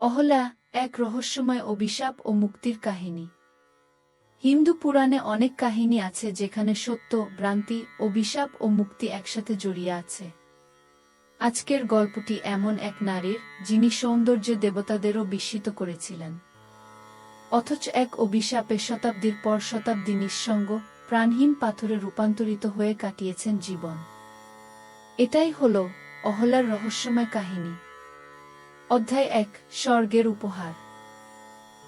Oholah এক রহস্যময় অভিশাপ ও মুক্তির কাহিনী। হিন্দু পুরাণে অনেক কাহিনী আছে যেখানে সত্য, ভ্রান্তি, অভিশাপ ও মুক্তি একসাথে জড়িয়ে আছে। আজকের গল্পটি এমন এক নারীর, যিনি সৌন্দর্যে দেবতাদেরও বিস্মিত করেছিলেন। অথচ এক অভিশাপে শতাব্দীর পর শতাব্দী নিঃসঙ্গ, প্রাণহীন পাথরে রূপান্তরিত হয়ে কাটিয়েছেন জীবন। এটাই হল অহলার রহস্যময় কাহিনী। অধ্যায় এক, স্বর্গের উপহার।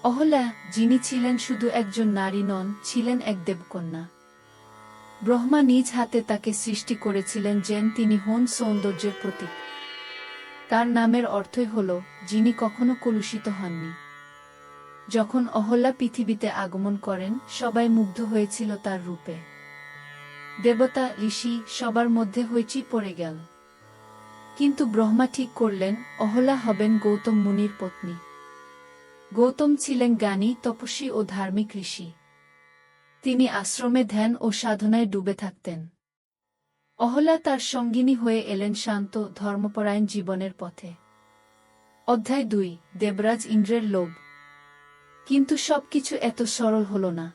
অহলা, যিনি ছিলেন শুধু একজন নারী নন, ছিলেন এক দেবকন্যা। ব্রহ্মা নিজ হাতে তাকে সৃষ্টি করেছিলেন যেন তিনি হন সৌন্দর্যের প্রতীক। তার নামের অর্থই হল, যিনি কখনো কলুষিত হননি। যখন অহল্যা পৃথিবীতে আগমন করেন, সবাই মুগ্ধ হয়েছিল তার রূপে। দেবতা, ঋষি, সবার মধ্যে হইচি পড়ে গেল। কিন্তু ব্রহ্মা ঠিক করলেন, অহলা হবেন গৌতম মুনির পত্নী। গৌতম ছিলেন জ্ঞানী, তপস্বী ও ধার্মিক ঋষি। তিনি আশ্রমে ধ্যান ও সাধনায় ডুবে থাকতেন। অহলা তার সঙ্গিনী হয়ে এলেন শান্ত, ধর্মপরায়ণ জীবনের পথে। অধ্যায় দুই, দেবরাজ ইন্দ্রের লোভ। কিন্তু সবকিছু এত সরল হল না।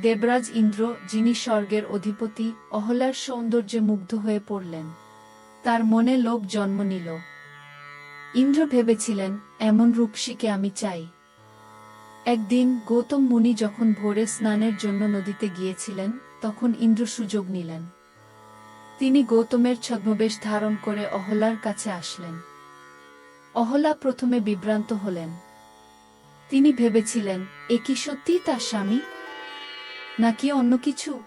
দেবরাজ ইন্দ্র, যিনি স্বর্গের অধিপতি, অহলার সৌন্দর্যে মুগ্ধ হয়ে পড়লেন। তার মনে লোভ জন্ম নিল। ইন্দ্র ভেবেছিলেন, এমন রূপসীকে আমি চাই। একদিন গৌতম মুনি যখন ভোরে স্নানের জন্য নদীতে গিয়েছিলেন, তখন ইন্দ্র সুযোগ নিলেন। তিনি গৌতমের ছদ্মবেশ ধারণ করে অহলার কাছে আসলেন। অহলা প্রথমে বিভ্রান্ত হলেন। তিনি ভেবেছিলেন, এ কি সত্যিই তার স্বামী? নাকি অন্য কিছু?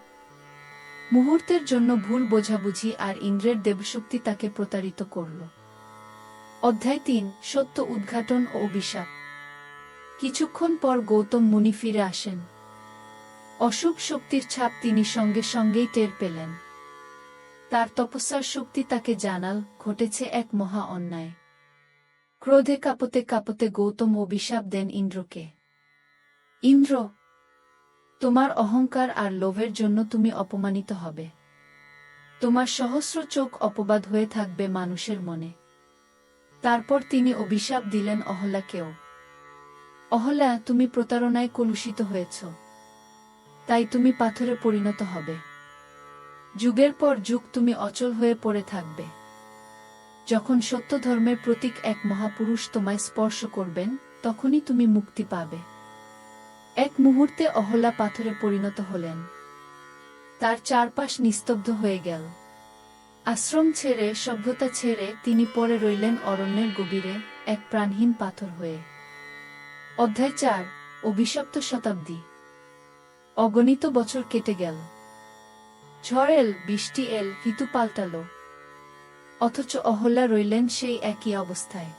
মুহূর্তের জন্য ভুল বোঝাবুঝি আর ইন্দ্রের দেবশক্তি তাকে প্রতারিত করল। অধ্যায় তিন, সত্য উদ্ঘাটন ও অভিশাপ। কিছুক্ষণ পর গৌতম মুনি ফিরে আসেন। অশুভ শক্তির ছাপ তিনি সঙ্গে সঙ্গেই টের পেলেন। তার তপস্যার শক্তি তাকে জানাল, ঘটেছে এক মহা অন্যায়। ক্রোধে কাঁপতে কাঁপতে গৌতম অভিশাপ দেন ইন্দ্রকে। ইন্দ্র তোমার অহংকার আর লোভের জন্য তুমি অপমানিত হবে। তোমার সহস্র চোখ অপবাদ হয়ে থাকবে মানুষের মনে। তারপর তিনি অভিশাপ দিলেন অহলাকেও অহলা তুমি প্রতারণায় কলুষিত হয়েছ। তাই তুমি পাথরে পরিণত হবে। যুগের পর যুগ তুমি অচল হয়ে পড়ে থাকবে। যখন সত্য ধর্মের প্রতীক এক মহাপুরুষ তোমায় স্পর্শ করবেন, তখনই তুমি মুক্তি পাবে। এক মুহূর্তে অহলা পাথরে পরিণত হলেন। তার চারপাশ নিস্তব্ধ হয়ে গেল। আশ্রম ছেড়ে, সভ্যতা ছেড়ে তিনি পরে রইলেন অরণ্যের গভীরে এক প্রাণহীন পাথর হয়ে। অধ্যায় চার, অভিশপ্ত শতাব্দী। অগণিত বছর কেটে গেল। ঝড় এল, বৃষ্টি এল, ঋতু পাল্টাল। অথচ অহল্যা রইলেন সেই একই অবস্থায়।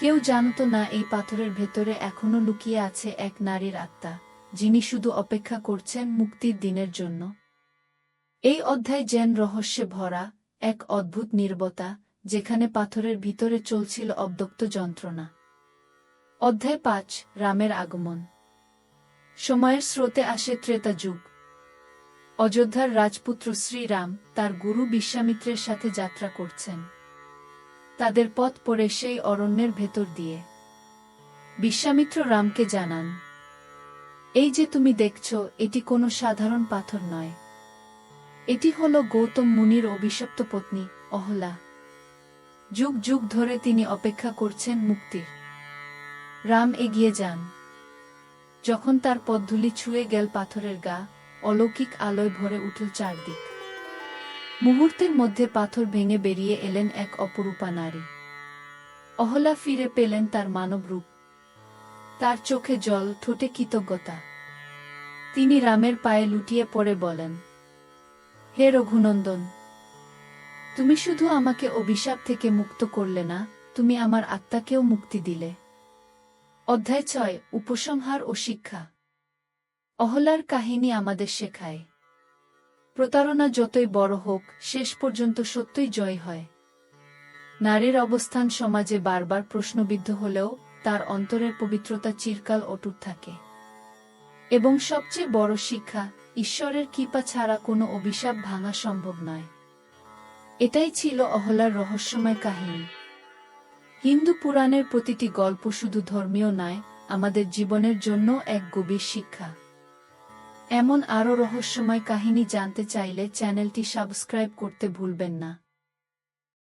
কেউ জানত না এই পাথরের ভেতরে এখনও লুকিয়ে আছে এক নারীর আত্মা, যিনি শুধু অপেক্ষা করছেন মুক্তির দিনের জন্য। এই অধ্যায় জেন রহস্যে ভরা, এক অদ্ভুত নির্বতা, যেখানে পাথরের ভিতরে চলছিল অব্দক্ত যন্ত্রণা। অধ্যায় পাঁচ, রামের আগমন। সময়ের স্রোতে আসে ত্রেতা যুগ। অযোধ্যার রাজপুত্র শ্রীরাম তার গুরু বিশ্বামিত্রের সাথে যাত্রা করছেন। তাদের পথ পড়ে সেই অরণ্যের ভেতর দিয়ে। বিশ্বামিত্র রামকে জানান, এই যে তুমি দেখছ, এটি কোনো সাধারণ পাথর নয়। এটি হল গৌতম মুনির অভিশপ্ত পত্নী, অহলা। যুগ যুগ ধরে তিনি অপেক্ষা করছেন মুক্তির। রাম এগিয়ে যান। যখন তার পদধূলি ছুঁয়ে গেল পাথরের গা, অলৌকিক আলোয় ভরে উঠল চারদিক। মুহূর্তের মধ্যে পাথর ভেঙে বেরিয়ে এলেন এক অপরূপা নারী। অহলা ফিরে পেলেন তার মানব রূপ। তার চোখে জল, ঠোঁটে কৃতজ্ঞতা। তিনি রামের পায়ে লুটিয়ে পড়ে বলেন, হে রঘুনন্দন, তুমি শুধু আমাকে অভিশাপ থেকে মুক্ত করলে না, তুমি আমার আত্মাকেও মুক্তি দিলে। অধ্যায় ছয়, উপসংহার ও শিক্ষা। অহলার কাহিনী আমাদের শেখায়। প্রতারণা যতই বড় হোক, শেষ পর্যন্ত সত্যই জয় হয়। নারীর অবস্থান সমাজে বারবার প্রশ্নবিদ্ধ হলেও, তার অন্তরের পবিত্রতা চিরকাল অটুট থাকে। এবং সবচেয়ে বড় শিক্ষা, ঈশ্বরের কৃপা ছাড়া কোনো অভিশাপ ভাঙা সম্ভব নয়। এটাই ছিল অহলার রহস্যময় কাহিনী। হিন্দু পুরাণের প্রতিটি গল্প শুধু ধর্মীয় নয়, আমাদের জীবনের জন্য এক গভীর শিক্ষা। এমন আরও রহস্যময় কাহিনী জানতে চাইলে চ্যানেলটি সাবস্ক্রাইব করতে ভুলবেন না।